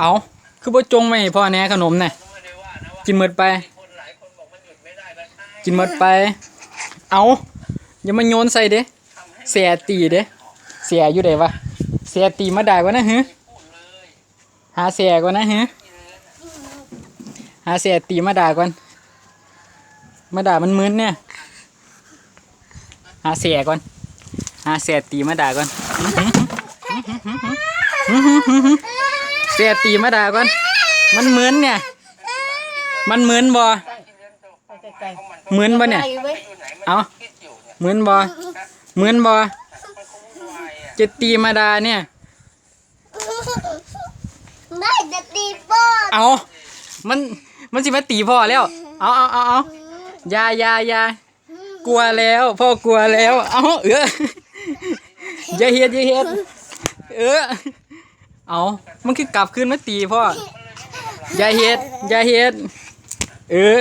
เอาคือบ่จงไม่ให้พ่อแน่ขนมน่ะก็ไม่ได้ว่านะว่ากินหมดไปคนหลายคนบอกมันหยุดไม่ได้ก็ใช่กินหมดไป เอาอย่ามาโยนใส่เด้เสียตีเด้เสียอยู่เด้วะเสียตีมาได้วะนะฮึพูดเลยหาเสียก่อนนะฮึหาเสียตีมาด่าก่อน มาด่ามันมึนเนี่ยหาเสียก่อนหาเสียตีมาด่าก่อน เสียตีมาด่าก่อน มันมึนเนี่ย มันมึนบ่ไปไกลมึนบ่ๆเนี่ยไกลเว้ยอยู่ไหนมันเอาคิดอยู่เนี่ยเหมือนบอเหมือนบอมันคงวุ่นวายอะจะตีมาดาเนี่ย ไม่จะตีป้อนเอามัน มันสิมาตีพ่อแล้ว เอาเอาเอาเอาอยาอยาอยากลัวแล้วพ่อกลัวแล้ว เอาเอออย่าเฮ็ดอย่าเฮ็ดเออ เอามันคือกลับคืนมาตีพ่ออย่าเฮ็ดอย่าเฮ็ดเออ